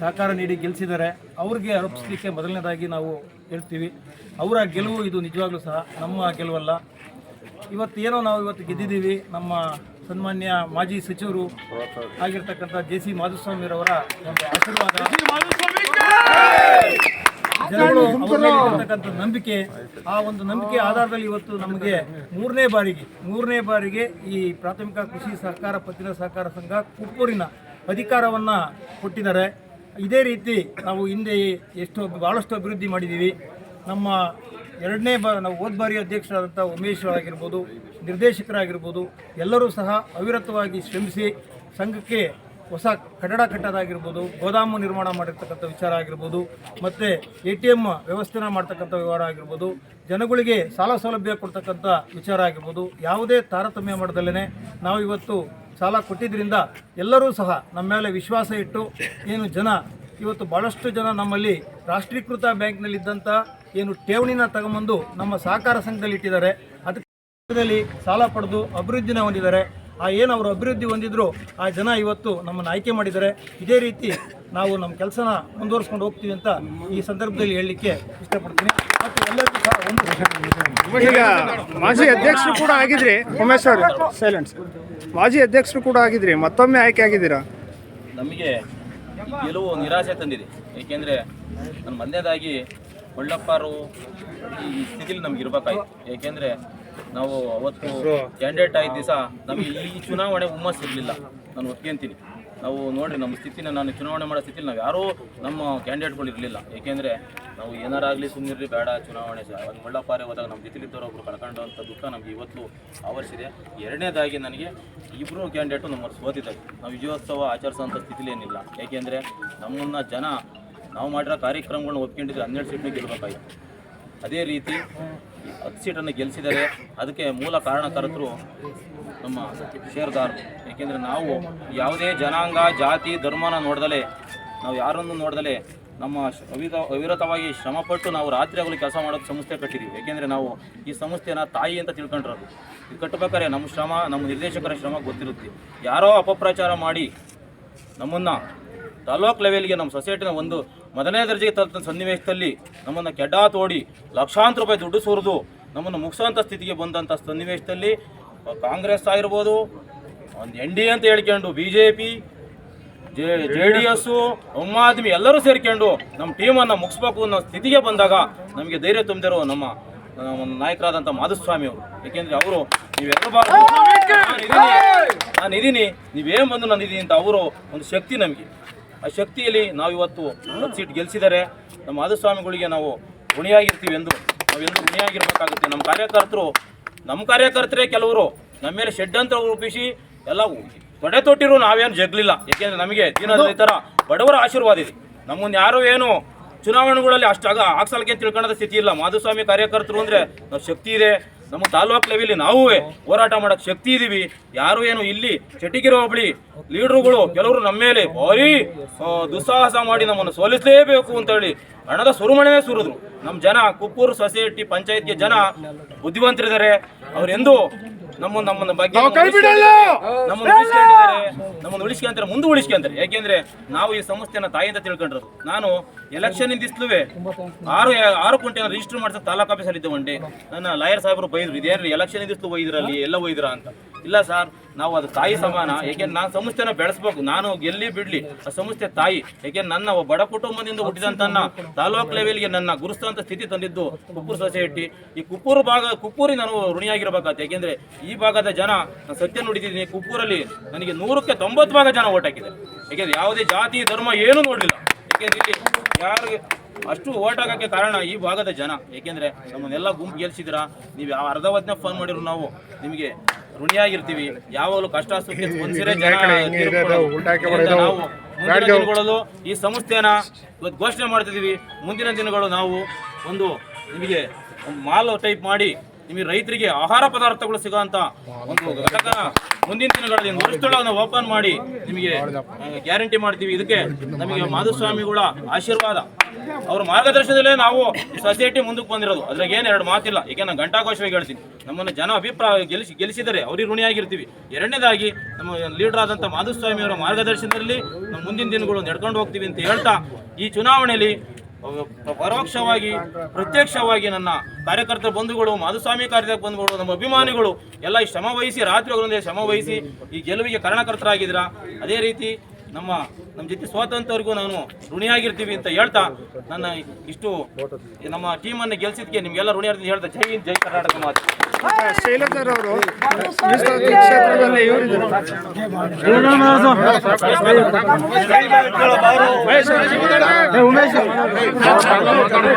ಸಹಕಾರ ನೀಡಿ ಗೆಲ್ಲಿಸಿದ್ದಾರೆ ಅವ್ರಿಗೆ ಅರ್ಪಿಸಲಿಕ್ಕೆ ಮೊದಲನೇದಾಗಿ ನಾವು ಹೇಳ್ತೀವಿ. ಅವರ ಗೆಲುವು ಇದು ನಿಜವಾಗ್ಲೂ ಸಹ ನಮ್ಮ ಗೆಲುವಲ್ಲ. ಏನೋ ನಾವು ಇವತ್ತು ಗೆದ್ದಿದ್ದೀವಿ. ನಮ್ಮ ಸನ್ಮಾನ್ಯ ಮಾಜಿ ಸಚಿವರು ಆಗಿರ್ತಕ್ಕಂಥ ಜೆ ಸಿ ಮಾಧುಸ್ವಾಮಿರವರ ಒಂದು ಆಶೀರ್ವಾದ. ಜನಗಳು ನಂಬಿಕೆ, ಆ ಒಂದು ನಂಬಿಕೆ ಆಧಾರದಲ್ಲಿ ಇವತ್ತು ನಮಗೆ ಮೂರನೇ ಬಾರಿಗೆ ಮೂರನೇ ಬಾರಿಗೆ ಈ ಪ್ರಾಥಮಿಕ ಕೃಷಿ ಸಹಕಾರ, ಪತ್ತಿನ ಸಹಕಾರ ಸಂಘ ಕುಪ್ಪೂರಿನ ಅಧಿಕಾರವನ್ನ ಕೊಟ್ಟಿದ್ದಾರೆ. ಇದೇ ರೀತಿ ನಾವು ಹಿಂದೆ ಎಷ್ಟು ಭಾಳಷ್ಟು ಅಭಿವೃದ್ಧಿ ಮಾಡಿದ್ದೀವಿ. ನಮ್ಮ ಎರಡನೇ ಬ, ನಾವು ಹೋದ ಬಾರಿ ಅಧ್ಯಕ್ಷರಾದಂಥ ಉಮೇಶ್ ಆಗಿರ್ಬೋದು ನಿರ್ದೇಶಕರಾಗಿರ್ಬೋದು, ಎಲ್ಲರೂ ಸಹ ಅವಿರತವಾಗಿ ಶ್ರಮಿಸಿ ಸಂಘಕ್ಕೆ ಹೊಸ ಕಟ್ಟಡ ಕಟ್ಟೋದಾಗಿರ್ಬೋದು, ಗೋದಾಮು ನಿರ್ಮಾಣ ಮಾಡಿರ್ತಕ್ಕಂಥ ವಿಚಾರ ಆಗಿರ್ಬೋದು, ಮತ್ತು ಎ ಟಿ ಎಂ ವ್ಯವಸ್ಥೆನ ಮಾಡ್ತಕ್ಕಂಥ ವ್ಯವಹಾರ ಆಗಿರ್ಬೋದು, ಜನಗಳಿಗೆ ಸಾಲ ಸೌಲಭ್ಯ ಕೊಡ್ತಕ್ಕಂಥ ವಿಚಾರ ಆಗಿರ್ಬೋದು, ಯಾವುದೇ ತಾರತಮ್ಯ ಮಾಡದಲ್ಲೇ ನಾವು ಇವತ್ತು ಸಾಲ ಕೊಟ್ಟಿದ್ದರಿಂದ ಎಲ್ಲರೂ ಸಹ ನಮ್ಮ ಮೇಲೆ ವಿಶ್ವಾಸ ಇಟ್ಟು ಏನು ಜನ, ಇವತ್ತು ಭಾಳಷ್ಟು ಜನ ನಮ್ಮಲ್ಲಿ ರಾಷ್ಟ್ರೀಕೃತ ಬ್ಯಾಂಕ್ನಲ್ಲಿದ್ದಂಥ ಏನು ಠೇವಣಿನ ತಗೊಂಬಂದು ನಮ್ಮ ಸಹಕಾರ ಸಂಘದಲ್ಲಿ ಇಟ್ಟಿದ್ದಾರೆ ಅದಕ್ಕೆ ಸಾಲ ಪಡೆದು ಅಭಿವೃದ್ಧಿನ ಹೊಂದಿದ್ದಾರೆ. ಆ ಏನು ಅವರು ಅಭಿವೃದ್ಧಿ ಹೊಂದಿದ್ರು ಆ ಜನ ಇವತ್ತು ನಮ್ಮನ್ನು ಆಯ್ಕೆ ಮಾಡಿದ್ದಾರೆ. ಇದೇ ರೀತಿ ನಾವು ನಮ್ಮ ಕೆಲಸನ ಮುಂದುವರಿಸ್ಕೊಂಡು ಹೋಗ್ತೀವಿ ಅಂತ ಈ ಸಂದರ್ಭದಲ್ಲಿ ಹೇಳಲಿಕ್ಕೆ ಇಷ್ಟಪಡ್ತೀನಿ. ಮತ್ತು ಎಲ್ಲರಿಗೂ ಸಹ ಒಂದು ಈಗ ಮಾಜಿ ಅಧ್ಯಕ್ಷರು ಕೂಡ ಆಗಿದ್ರಿ ಉಮೇಶ್ ಅವರು. ಸೈಲೆಂಟ್ಸ್ ಮಾಜಿ ಅಧ್ಯಕ್ಷರು ಕೂಡ ಆಗಿದ್ರಿ ಮತ್ತೊಮ್ಮೆ ಆಯ್ಕೆ ಆಗಿದ್ದೀರಾ? ನಮಗೆ ಗೆಲುವು ನಿರಾಸೆ ತಂದಿದೆ. ಏಕೆಂದರೆ ನನ್ನ ಮೊದಲನೇದಾಗಿ ಒಳ್ಳಪ್ಪರು ಈ ಸ್ಥಿತಿಲಿ ನಮ್ಗೆ ಇರಬೇಕಾಯ್ತು. ಏಕೆಂದರೆ ನಾವು ಅವತ್ತು ಕ್ಯಾಂಡಿಡೇಟ್ ಆಗಿದ್ದ ದಿವಸ ನಮಗೆ ಈ ಚುನಾವಣೆ ಹುಮ್ಮಸ್ ಇರಲಿಲ್ಲ. ನಾನು ಒಪ್ಕೊಂತೀನಿ. ನಾವು ನೋಡಿರಿ ನಮ್ಮ ಸ್ಥಿತಿನ ನಾನು ಚುನಾವಣೆ ಮಾಡೋ ಸ್ಥಿತಿಲಿ ನಾವು ಯಾರೂ ನಮ್ಮ ಕ್ಯಾಂಡಿಡೇಟ್ಗಳು ಇರಲಿಲ್ಲ. ಏಕೆಂದರೆ ನಾವು ಏನಾರಾಗಲಿ ಸುಮ್ಮನಿರ್ರಿ ಬೇಡ ಚುನಾವಣೆ ಸರ್ ಅದು ಒಳ್ಳಪ್ಪಾರೆ ಹೋದಾಗ ನಮ್ಮ ಜೊತೆಲಿದ್ದವರು ಒಬ್ಬರು ಕಳ್ಕೊಂಡಂಥ ದುಃಖ ನಮಗೆ ಇವತ್ತು ಆವರಿಸಿದೆ. ಎರಡನೇದಾಗಿ ನನಗೆ ಇಬ್ಬರು ಕ್ಯಾಂಡಿಡೇಟು ಮರ್ಸ್ ಸೋತಿದ್ದಾರೆ. ನಾವು ವಿಜಯೋತ್ಸವ ಆಚರಿಸೋಂಥ ಸ್ಥಿತಿಲೇನಿಲ್ಲ ಏಕೆಂದರೆ ನಮ್ಮನ್ನು ಜನ ನಾವು ಮಾಡಿರೋ ಕಾರ್ಯಕ್ರಮಗಳನ್ನ ಒಪ್ಕೊಂಡಿದ್ರೆ ಹನ್ನೆರಡು ಸೀಟ್ನ ಗೆಲ್ಲಬೇಕಾಗಿತ್ತು ಅದೇ ರೀತಿ ಹತ್ತು ಸೀಟನ್ನು ಗೆಲ್ಲಿಸಿದರೆ ಅದಕ್ಕೆ ಮೂಲ ಕಾರಣಕರ್ತರು ನಮ್ಮ ಶೇರ್ದಾರ್. ಏಕೆಂದರೆ ನಾವು ಯಾವುದೇ ಜನಾಂಗ, ಜಾತಿ, ಧರ್ಮನ ನೋಡ್ದಲೇ, ನಾವು ಯಾರನ್ನು ನೋಡ್ದಲೇ ನಮ್ಮ ಅವಿರ ಅವಿರತವಾಗಿ ಶ್ರಮಪಟ್ಟು ನಾವು ರಾತ್ರಿ ಆಗಲು ಕೆಲಸ ಮಾಡೋದು ಸಂಸ್ಥೆ ಕಟ್ಟಿದ್ದೀವಿ ಏಕೆಂದರೆ ನಾವು ಈ ಸಂಸ್ಥೆನ ತಾಯಿ ಅಂತ ತಿಳ್ಕೊಂಡಿರೋದು ಇದು ಕಟ್ಟಬೇಕಾದ್ರೆ ನಮ್ಮ ಶ್ರಮ, ನಮ್ಮ ನಿರ್ದೇಶಕರ ಶ್ರಮ ಗೊತ್ತಿರುತ್ತೆ. ಯಾರೋ ಅಪಪ್ರಚಾರ ಮಾಡಿ ನಮ್ಮನ್ನು ತಾಲೂಕ್ ಲೆವೆಲ್ಗೆ ನಮ್ಮ ಸೊಸೈಟಿನ ಒಂದು ಮೊದಲನೇ ದರ್ಜೆಗೆ ತಲುಪಿದ ಸನ್ನಿವೇಶದಲ್ಲಿ ನಮ್ಮನ್ನು ಕೆಡ್ಡ ತೋಡಿ ಲಕ್ಷಾಂತರ ರೂಪಾಯಿ ದುಡ್ಡು ಸುರಿದು ನಮ್ಮನ್ನು ಮುಗಿಸೋಂಥ ಸ್ಥಿತಿಗೆ ಬಂದಂಥ ಸನ್ನಿವೇಶದಲ್ಲಿ ಕಾಂಗ್ರೆಸ್ ಆಗಿರ್ಬೋದು ಒಂದು ಎನ್ ಡಿ ಅಂತ ಹೇಳ್ಕೊಂಡು B J P J J D S Aam Aadmi ಎಲ್ಲರೂ ಸೇರ್ಕೊಂಡು ನಮ್ಮ ಟೀಮನ್ನು ಮುಗಿಸ್ಬೇಕು ಅನ್ನೋ ಸ್ಥಿತಿಗೆ ಬಂದಾಗ ನಮಗೆ ಧೈರ್ಯ ತುಂಬಿದರು ನಮ್ಮ ಒಂದು ನಾಯಕರಾದಂಥ ಮಾಧುಸ್ವಾಮಿ ಅವರು. ಏಕೆಂದರೆ ಅವರು ನೀವೆಲ್ಲ ನಾನು ಇದ್ದೀನಿ ನೀವೇನು ಬಂದು ನಾನು ಇದ್ದೀನಿ ಅಂತ ಅವರು ಒಂದು ಶಕ್ತಿ ನಮಗೆ. ಆ ಶಕ್ತಿಯಲ್ಲಿ ನಾವು ಇವತ್ತು ಹತ್ತು ಸೀಟ್ ಗೆಲ್ಲಿಸಿದರೆ ನಮ್ಮ ಮಾಧುಸ್ವಾಮಿಗಳಿಗೆ ನಾವು ಋಣಿಯಾಗಿರ್ತೀವಿ ಎಂದು ನಾವೆಂದು ಋಣಿಯಾಗಿರ್ಬೇಕಾಗುತ್ತೆ. ನಮ್ಮ ಕಾರ್ಯಕರ್ತರು ನಮ್ಮ ಕಾರ್ಯಕರ್ತರೇ ಕೆಲವರು ನಮ್ಮ ಮೇಲೆ ಷಡ್ಯಂತ್ರ ರೂಪಿಸಿ ಎಲ್ಲ ತೊಡೆ ತೊಟ್ಟಿರು ನಾವೇನು ಜಗ್ಲಿಲ್ಲ. ಯಾಕೆಂದ್ರೆ ನಮಗೆ ದೀನದಲಿತರ ಬಡವರ ಆಶೀರ್ವಾದ ಇದೆ. ನಮ್ಮನ್ನು ಯಾರು ಏನು ಚುನಾವಣೆಗಳಲ್ಲಿ ಅಷ್ಟಾಗ ಹಾಕ್ಸಲ್ಕೆ ಅಂತ ತಿಳ್ಕೊಳ್ಳೋದ ಸ್ಥಿತಿ ಇಲ್ಲ. ಮಾಧುಸ್ವಾಮಿ ಕಾರ್ಯಕರ್ತರು ಅಂದ್ರೆ ನಾವು ಶಕ್ತಿ ಇದೆ ನಮ್ಮ ತಾಲೂಕು ಲೆವೆಲಿ ನಾವು ಹೋರಾಟ ಮಾಡಕ್ ಶಕ್ತಿ ಇದೀವಿ. ಯಾರು ಏನು ಇಲ್ಲಿ ಚಟಿಕಿರೋ ಹೋಬಳಿ ಲೀಡರ್ಗಳು ಕೆಲವರು ನಮ್ಮ ಮೇಲೆ ಭಾರಿ ದುಸ್ಸಾಹಸ ಮಾಡಿ ನಮ್ಮನ್ನು ಸೋಲಿಸಲೇಬೇಕು ಅಂತ ಹೇಳಿ ಹಣದ ಸುರುಮಣವೇ ಸುರಿದ್ರು. ನಮ್ಮ ಜನ ಕುಪ್ಪೂರು ಸೊಸೈಟಿ ಪಂಚಾಯತ್ಗೆ ಜನ ಬುದ್ಧಿವಂತರಿದ್ದಾರೆ. ಅವರೆಂದು ನಮ್ಮ ನಮ್ಮನ್ನ ಬಗ್ಗೆ ನಮ್ಮನ್ನು ಉಳಿಸ್ಕೊಂಡಿದ್ದಾರೆ. ನಮ್ಮನ್ನು ಉಳಿಸ್ಕೊಂತಾರೆ ಮುಂದೆ ಉಳಿಸ್ಕೊಂತಾರೆ ಯಾಕೆಂದ್ರೆ ನಾವು ಈ ಸಂಸ್ಥೆನ ತಾಯಿ ಅಂತ ತಿಳ್ಕೊಂಡಿರೋದು. ನಾನು ಎಲೆಕ್ಷನ್ ಇಂದಿಸ್ಲುವೆ ಆರು ಆರು ಕುಂಟೆ ರಿಜಿಸ್ಟರ್ ಮಾಡಿಸ ತಾಲೂಕು ಆಫೀಸಲ್ಲಿ ಇದ್ದೆ ನನ್ನ ಲಾಯರ್ ಸಾಹೇಬರು ಬೈದ್ರು ಇದೇನ್ರಿ ಎಲೆಕ್ಷನ್ ಇಂದಿಸ್ಲು ಒಯ್ದ್ರಲ್ಲಿ ಎಲ್ಲ ಒಯ್ದ್ರ? ಅಂತ. ಇಲ್ಲ ಸರ್ ನಾವು ಅದು ತಾಯಿ ಸಮಾನ ಏಕೆಂದ್ರೆ ನಾನು ಸಂಸ್ಥೆನ ಬೆಳೆಸ್ಬೇಕು, ನಾನು ಗೆಲ್ಲಿ ಬಿಡ್ಲಿ? ಆ ಸಂಸ್ಥೆ ತಾಯಿ ಏಕೆಂದ್ರೆ ನನ್ನ ಬಡ ಕುಟುಂಬದಿಂದ ಹುಟ್ಟಿದಂತ ತಾಲೂಕ್ ಲೆವೆಲ್ಗೆ ನನ್ನ ಗುರುಸ್ತಂತ ಸ್ಥಿತಿ ತಂದಿದ್ದು ಕುಪ್ಪೂರು ಸೊಸೈಟಿ. ಈ ಕುಪ್ಪೂರು ಭಾಗ ಕುಪ್ಪೂರಿ ನಾನು ಋಣಿಯಾಗಿರ್ಬೇಕಾಗ್ತದೆ ಯಾಕೆಂದ್ರೆ ಈ ಭಾಗದ ಜನ, ನಾನು ಸತ್ಯ ನುಡಿದಿದ್ದೀನಿ ಕುಪ್ಪೂರಲ್ಲಿ ನನಗೆ ನೂರಕ್ಕೆ ತೊಂಬತ್ತು ಭಾಗ ಜನ ಓಟ್ ಹಾಕಿದೆ ಯಾಕೆಂದ್ರೆ ಯಾವುದೇ ಜಾತಿ, ಧರ್ಮ ಏನೂ ನೋಡಲಿಲ್ಲ. ಯಾಕೆಂದ್ರೆ ಇಲ್ಲಿ ಯಾರಿಗೆ ಅಷ್ಟು ಓಟ್ ಹಾಕಕ್ಕೆ ಕಾರಣ ಈ ಭಾಗದ ಜನ. ಏಕೆಂದ್ರೆ ನಮ್ಮನ್ನೆಲ್ಲ ಗುಂಪು ಗೆಲ್ಸಿದಿರ ನೀವು ಯಾವ ಅರ್ಧ ಹೊತ್ತಿನ ಫೋನ್ ಮಾಡಿದ್ರು ನಾವು. ನಿಮಗೆ ಋಣಿಯಾಗಿರ್ತೀವಿ ಯಾವಾಗಲೂ ಕಷ್ಟ ಸುಖ ಸ್ಪಂದಿಸಿರೇ ಜನ ತೀರ್ಪು ಕೊಡೋದು. ಇದರಿಂದ ನಾವು ಮುಂದಿನ ದಿನಗಳಲ್ಲೂ ಈ ಸಂಸ್ಥೆನ ಇವತ್ತು ಘೋಷಣೆ ಮಾಡ್ತಿದ್ದೀವಿ ಮುಂದಿನ ದಿನಗಳು ನಾವು ಒಂದು ನಿಮಗೆ ಒಂದು ಮಾಲ್ ಟೈಪ್ ಮಾಡಿ ನಿಮಗೆ ರೈತರಿಗೆ ಆಹಾರ ಪದಾರ್ಥಗಳು ಸಿಗೋಂಥ ಒಂದು ಘಟಕನ ಮುಂದಿನ ದಿನಗಳಲ್ಲಿ ವರ್ಷದೊಳಗೆ ಓಪನ್ ಮಾಡಿ ನಿಮಗೆ ಗ್ಯಾರಂಟಿ ಮಾಡ್ತೀವಿ. ಇದಕ್ಕೆ ನಮಗೆ ಮಾಧುಸ್ವಾಮಿಗಳ ಆಶೀರ್ವಾದ. ಅವ್ರ ಮಾರ್ಗದರ್ಶನದಲ್ಲೇ ನಾವು ಸೊಸೈಟಿ ಮುಂದಕ್ಕೆ ಬಂದಿರೋದು. ಅದ್ರಾಗ ಏನು ಎರಡು ಮಾತಿಲ್ಲ. ಈಗ ನಾನು ಘಂಟಾಘೋಷವಾಗಿ ಹೇಳ್ತೀನಿ. ನಮ್ಮನ್ನು ಜನ ಅಭಿಪ್ರಾಯ ಗೆಲ್ಲಿಸಿ ಗೆಲ್ಲಿಸಿದರೆ ಅವ್ರಿಗೆ ಋಣಿಯಾಗಿರ್ತೀವಿ. ಎರಡನೇದಾಗಿ ನಮ್ಮ ಲೀಡರ್ ಆದಂಥ ಮಾಧುಸ್ವಾಮಿ ಅವರ ಮಾರ್ಗದರ್ಶನದಲ್ಲಿ ನಮ್ಮ ಮುಂದಿನ ದಿನಗಳು ನಡ್ಕೊಂಡು ಹೋಗ್ತೀವಿ ಅಂತ ಹೇಳ್ತಾ ಈ ಚುನಾವಣೆಯಲ್ಲಿ ಪರೋಕ್ಷವಾಗಿ, ಪ್ರತ್ಯಕ್ಷವಾಗಿ ನನ್ನ ಕಾರ್ಯಕರ್ತರ ಬಂಧುಗಳು, ಮಾಧುಸ್ವಾಮಿ ಕಾರ್ಯದ ಬಂಧುಗಳು, ನಮ್ಮ ಅಭಿಮಾನಿಗಳು ಎಲ್ಲ ಶ್ರಮ ವಹಿಸಿ ರಾತ್ರಿ ಶ್ರಮ ವಹಿಸಿ ಈ ಗೆಲುವಿಗೆ ಕಾರಣಕರ್ತರಾಗಿದ್ದೀರಾ? ಅದೇ ರೀತಿ ನಮ್ಮ ನಮ್ಮ ಜೊತೆ ಸ್ವಾತಂತ್ರ್ಯವರೆಗೂ ನಾನು ಋಣಿಯಾಗಿರ್ತೀವಿ ಅಂತ ಹೇಳ್ತಾ ನನ್ನ ಇಷ್ಟು ನಮ್ಮ ಟೀಮನ್ನು ಗೆಲ್ಸಿದ್ಕೆ ನಿಮ್ಗೆಲ್ಲ ಋಣಿಯಾಗಿರ್ತೀನಿ ಹೇಳ್ತಾ ಜೈ ಹಿಂದ್ ಜೈ ಕರ್ನಾಟಕ ಮಾತು ಮಹೇಶ್ ಅವರೇ.